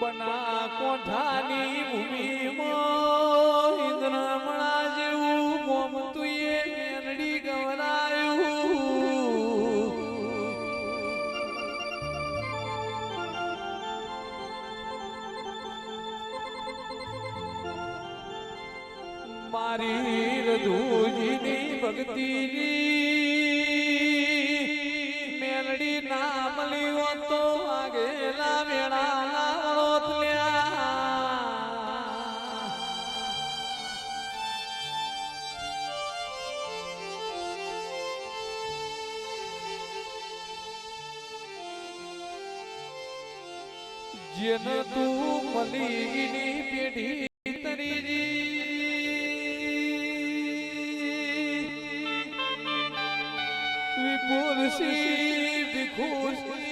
બના કોઠાની ભૂમિમાં ઇન્દ્રમણા જેવું ગોમતું તુએ મેલડી ગવરાયું. મારી રધુજીની ભક્તિની મેલડી નામ લીવો તો જેન તું મલીની પેઢી તરીજી વિપુલ સી વિખુશ